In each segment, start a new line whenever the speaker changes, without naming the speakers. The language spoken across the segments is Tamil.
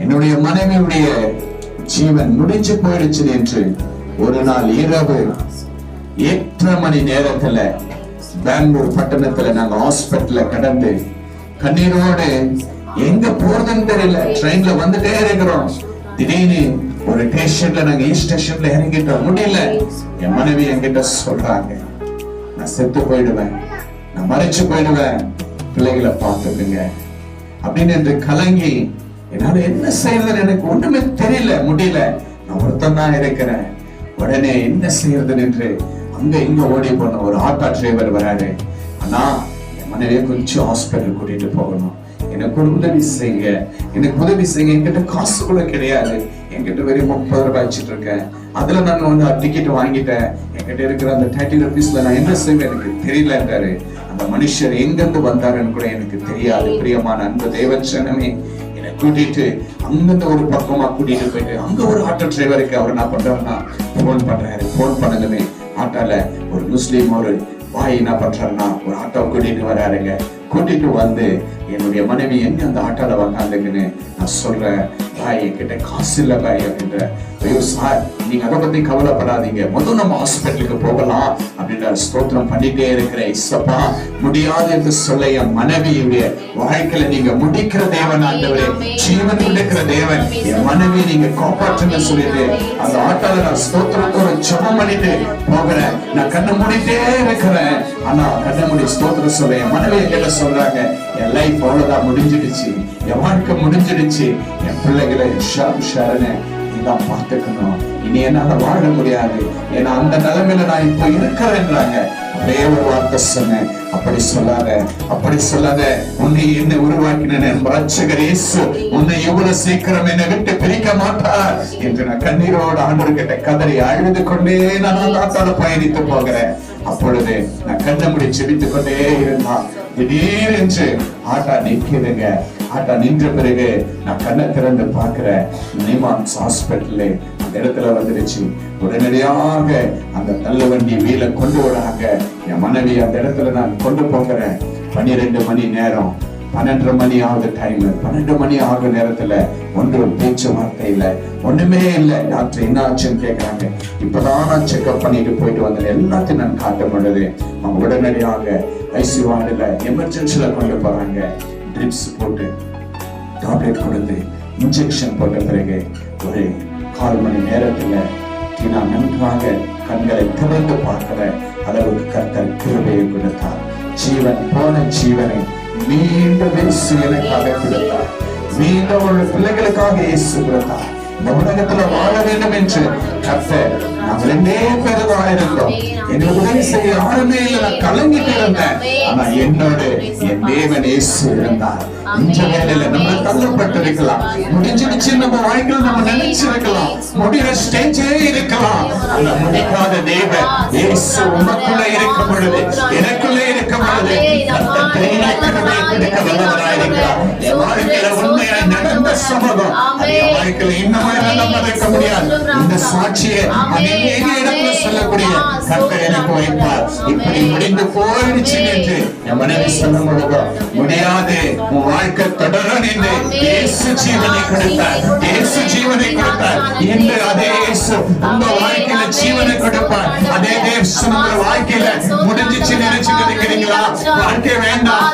என்னுடைய மனைவியுடைய ஜீவன் முடிஞ்சு போயிடுச்சு என்று ஒரு நாள் இரவு எட்டரை மணி நேரத்துல பெங்களூர் பட்டணத்துல நாங்க ஹாஸ்பிட்டல்ல கடந்து கண்ணீரோடு எங்க போறதுன்னு தெரியல ட்ரெயின்ல வந்துட்டே இருக்கிறோம். திடீர்னு ஒரு ஸ்டேஷன்ல நாங்க ஈஸ்ட் ஸ்டேஷன்ல இறங்கிட்டோம். முடியல. என் மனைவி என்கிட்ட சொல்றாங்க நான் செத்து போயிடுவேன். நான் மறைச்சு போயிடுவேன். பிள்ளைகளை பார்த்துக்குங்க. அப்படின்னு என்று கலங்கி என்னால என்ன செய்யறதுன்னு எனக்கு ஒண்ணுமே தெரியல முடியல. நான் ஒருத்தன் தான் இருக்கிறேன். உடனே என்ன செய்யறது என்று அங்க இங்க ஓடி போன ஒரு ஆட்டோ டிரைவர் வராரு. அண்ணா என் மனைவியை கொஞ்சம் ஹாஸ்பிட்டல் கூட்டிட்டு போகணும். எனக்கு ஒரு உதவி செய்யுங்க. எனக்கு உதவி செய்யுங்க. என்கிட்ட காசு கூட கிடையாது. என்கிட்ட வெறும் முப்பது ரூபாய் வச்சுட்டு இருக்கேன். அதுல நான் வந்து டிக்கெட் வாங்கிட்டேன். என்கிட்ட இருக்கிற அந்த தேர்ட்டி ருபீஸ்ல நான் என்ன செய்வேன் எனக்கு தெரியலன்றாரு. அந்த மனுஷர் எங்கிருந்து வந்தாருன்னு கூட எனக்கு தெரியாது. பிரியமான அன்பு தேவச்சனமே என்னை கூட்டிட்டு அங்கிருந்து ஒரு பக்கமா கூட்டிட்டு போயிட்டு அங்க ஒரு ஆட்டோ டிரைவருக்கு அவர் என்ன பண்றாருன்னா போன் பண்றாரு. போன் பண்ணதுமே ஆட்டோல ஒரு முஸ்லீம் ஒரு பாய் என்ன பண்றாருன்னா ஒரு ஆட்டோ கூட்டிட்டு வராருங்க. கூட்டிட்டு வந்து என்னுடைய மனைவி எங்க அந்த ஆட்டோல உக்காந்துக்குன்னு நான் சொல்றேன். பாய் என்கிட்ட காசு இல்ல பாய் அப்படின்ற ஐயோ சார் நீங்க அதை பத்தி கவலைப்படாதீங்க. முதல் நம்ம ஹாஸ்பிட்டலுக்கு போகலாம். அப்படின்ற ஸ்தோத்திரம் பண்ணிட்டே இருக்கிறேன் இசப்பா முடியாது என்று சொல்ல என் மனைவியுடைய வாழ்க்கையில நீங்க முடிக்கிற தேவன் ஆண்டவரே ஜீவன் கொடுக்கிற தேவன் என் மனைவி நீங்க காப்பாற்றுங்க சொல்லிட்டு அந்த ஆட்டோல நான் ஸ்தோத்திரத்தோட ஜெபம் பண்ணிட்டு போகிறேன். நான் கண்ணை மூடிட்டே இருக்கிறேன். ஆனா கண்ணை மூடி ஸ்தோத்திரம் சொல்ல என் மனைவி என்கிட்ட சொல்றாங்க என் லைஃப் அவ்வளவுதான் முடிஞ்சிடுச்சு. என் வாழ்க்கை முடிஞ்சிடுச்சு. என் பிள்ளைகளை ஷாப் ஷரண நீதான் பார்த்துக்கணும் இனி என்னால வாழ முடியாது. ஏன்னா அந்த நிலைமையில நான் இப்ப இருக்கிறேன்றாங்க ஒரே ஒரு வார்த்தை சொன்னேன். அப்படி சொல்லாத அப்படி சொல்லாத. உன்னை என்ன உருவாக்கின என் ரட்சகர் இயேசு. உன்னை இவ்வளவு சீக்கிரம் என்னை விட்டு பிரிக்க மாட்டார் என்று நான் கண்ணீரோடு ஆண்டவர்கிட்ட கதறி அழுது கொண்டே நான் ஆத்தால பயணித்து போகிறேன். அப்பொழுது நான் கண்ணை முடி செபித்துக் கொண்டே இருந்தான். திடீரென்று ஆட்டா நிற்கிறேங்க ஆட்டா நின்ற பிறகு நான் கண்ணை திறந்து பார்க்கிறேன் நிமான்ஸ் ஹாஸ்பிட்டல்ல அந்த இடத்துல வந்துருச்சு. உடனடியாக அந்த தள்ளு வண்டி வீல கொண்டு வராங்க என் மனைவி அந்த இடத்துல நான் கொண்டு போகிறேன். பன்னிரெண்டு மணி நேரம். பன்னெண்டரை மணி ஆகுது டைம் பன்னெண்டு மணி ஆகுற நேரத்துல ஒன்றும் பேச்சு வார்த்தை இல்ல. ஒண்ணுமே இல்லை. டாக்டர் என்ன ஆச்சுன்னு கேட்கிறாங்க இப்பதான் நான் செக்அப் பண்ணிட்டு போயிட்டு வந்தேன். எல்லாத்தையும் நான் காட்ட பொழுது அவங்க உடனடியாக ஐசி வார்டுல எமர்ஜென்சில கொண்டு போறாங்க. ட்ரிப்ஸ் போட்டு டாப்லெட் கொடுத்து இன்ஜெக்ஷன் போட்ட பிறகு ஒரு கால் மணி நேரத்துல டினா நன்றாக கண்களை திறந்து பார்க்கிற அளவுக்கு கர்த்தர் கிருபையை கொடுத்தார். ஜீவன் போன ஜீவனை மீண்டும் இயேசு எனக்காக கொடுத்தார். மீண்டும் ஒரு பிள்ளைகளுக்காக இயேசு கொடுத்தார். இந்த உலகத்துல வாழ வேண்டும் என்று கத்த நாங்கள் ரெண்டே பேருதான் இருந்தோம் எனக்கு உதவி செய்ய யாருமே இல்லை. நான் கலங்கிட்டு இருந்தேன் ஆனா என்னோடு என் தேவன் இயேசு இருந்தார். இந்த வேலையில நம்ம தள்ளப்பட்டிருக்கலாம். முடிஞ்சிடுச்சு நம்ம வாழ்க்கையில் நம்ம நினைச்சிருக்கலாம். முடிகிற ஸ்டேஜே இருக்கலாம். ஆனா முடிக்காத தேவன் இயேசு உனக்குள்ள இருக்கும் பொழுது எனக்குள்ளே இருக்கும் பொழுது கர்த்தர் கிருபை கொடுக்க வல்லவராயிருக்கிறார். என் வாழ்க்கையில சமூகம் வாழ்க்கையில நம்ம மறக்க முடியாது. இந்த சாட்சியை அநேக இடத்துல சொல்லக்கூடிய கர்த்தர் எனக்கு வைப்பார் இப்படி முடிந்து போயிடுச்சு என்று என் மனைவி சொல்லும் பொழுது முடியாது. உன் வாழ்க்கை தொடரும் என்று இயேசு ஜீவனை கொடுத்தார். இயேசு ஜீவனை கொடுத்தார். இன்று அதே இயேசு உங்க வாழ்க்கையில ஜீவனை கொடுப்பார். அதே தேவசு உங்க வாழ்க்கையில முடிஞ்சிச்சு நினைச்சுட்டு இருக்கிறீங்களா வாழ்க்கை வேண்டாம்.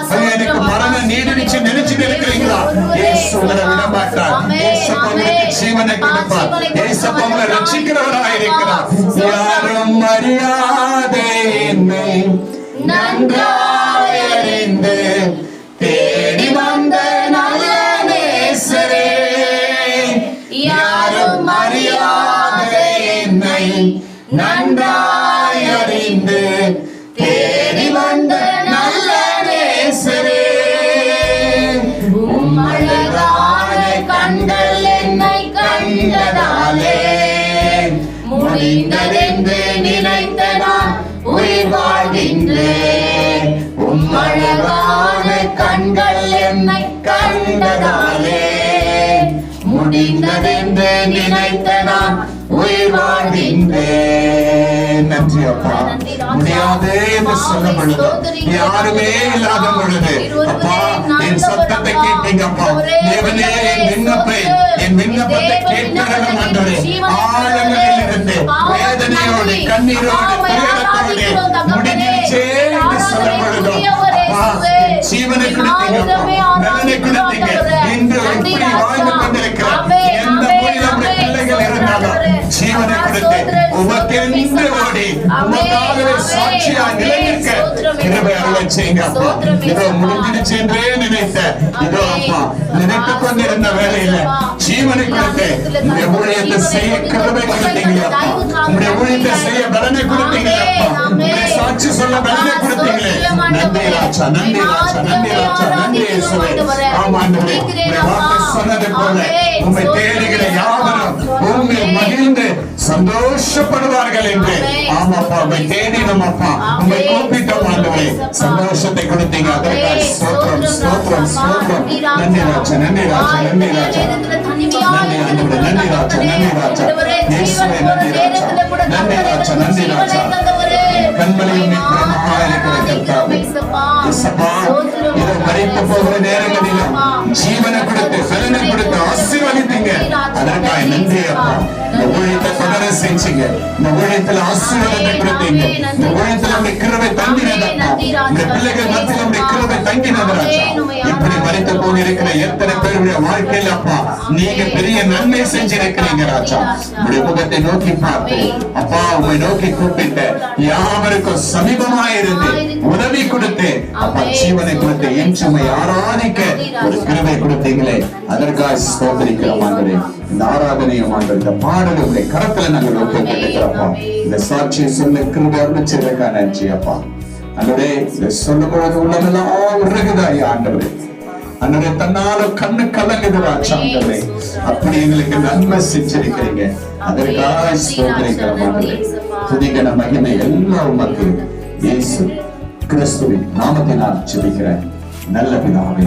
இருக்கிறார் யாரும் அறியாதே என்னை நன்றாய் அறிந்து தேடி வந்த நல்ல நேசரே யாரும் அறியாத என்னை நன்றாய்
கண்டதாலே முடிந்ததென்று நினைத்த நான் உயிர் வாழ்கின்றேன். உம்மழகான கண்கள் என்னை கண்டதாலே முடிந்ததென்று நினைத்த நான் உயிர் வாழ்கின்றேன்.
நன்றி அப்பா. முடியாது என்று சொல்லும் பொழுது யாருமே இல்லாத பொழுது அப்பா என் சத்தத்தை கேட்டீங்க அப்பா தேவனே கண்ணீரோடு
உம்மை
என்று சொல்லும் பொழுதும் ஜீவனை கொடுத்தீங்க நலனை கொடுத்தீங்க இன்று எப்படி வாழ்ந்து எந்த நம்முடைய பிள்ளைகள் இருந்தாலும் ஜீவனை கொடுத்து உமக்கென்று ஓடி உமக்காகவே நிலைநிற்க கிருபை. அருளச் செய்யுங்க அப்பா. இதோ என்றே நினைத்த. இதோ. அப்பா நினைத்துக் கொண்டிருந்த வேலையில ஜீவனை கொடுத்து உங்களுடைய ஊழியத்தை செய்ய கிருபை கொடுத்தீங்களே அப்பா. ஊழியத்தை செய்ய பலனை கொடுத்தீங்களே அப்பா. உங்களுடைய சாட்சி சொல்ல பலனை கொடுத்தீங்களே. நன்றி. ராஜா நன்றி ராஜா நன்றி ராஜா நன்றி இயேசுவே. ஆமா ஆண்டவரே வார்த்தை சொன்னது போல உம்மை தேடுகிற யாவரும் உண்மை மகிழ்ந்து சந்தோஷப்படுவார்கள் என்று. ஆமாப்பா உம்மை தேடினோம் அப்பா. உம்மை கூப்பிட்டோம் ஆண்டவரே. சந்தோஷத்தை கொடுத்தீங்க அதற்காக ஸ்தோத்திரம் ஸ்தோத்திரம் ஸ்தோத்திரம். நன்றி ராஜா. நன்றி ராஜா நன்றி ராஜா நன்றி ஆண்டவரே நன்றி ராஜா நன்றி ராஜா. இயேசுவே நன்றி ராஜா. நன்றி ராஜா நன்றி ராஜா. மறைத்து போகிற நேரங்களிலும் ஜீவனை கொடுத்து பலனை கொடுத்து ஆசீர்வதித்தீங்க அதற்காக நன்றி அப்பா. இந்த ஊழியத்தை தொடர செஞ்சீங்க. இந்த ஊழியத்தில் ஆசீர்வாதத்தை கொடுத்தீங்க. இந்த ஊழியத்தில் உடைய கிருபை தங்கினதப்பா இந்த பிள்ளைகள் மத்தியில் உடைய கிருபை தங்கினது ராஜா. இப்படி மறைத்து போயிருக்கிற எத்தனை பேருடைய வாழ்க்கையில் அப்பா நீங்க பெரிய நன்மை செஞ்சிருக்கிறீங்க ராஜா. உடைய முகத்தை நோக்கி பார்த்து அப்பா உங்களை நோக்கி கூப்பிட்டு யாவருக்கும் சமீபமா இருந்து உதவி கொடுத்து அப்பா ஜீவனை கொடுத்து இன்றுமை ஆராதிக்க ஒரு கிருபை கொடுத்தீங்களே. அதற்காக ஸ்தோத்திரிக்கிறோம் ஆண்டவரே. இந்த ஆராதனையும் ஆண்டவர் இந்த பாடல் உங்களை கரத்துல நாங்கள் ஒப்புக்கொண்டிருக்கிறோம்ப்பா இந்த சாட்சியை சொல்ல கிருபை அருளிச்சதுக்காக நன்றி அப்பா. ஆண்டவரே இதை சொல்லும் பொழுது உள்ளதெல்லாம் உருகுதாய் ஆண்டவரே. அன்றைய தன்னால கண்ணு கலங்குது ராஜா அப்படி எங்களுக்கு நன்மை செஞ்சிருக்கிறீங்க. அதற்காக ஸ்தோத்திரிக்கிறோம் ஆண்டவரே. துதிகன மகிமை எல்லாம் உமக்கு இயேசு கிறிஸ்துவின் நாமத்தினால் ஜெபிக்கிறேன் நல்ல பிதாவே.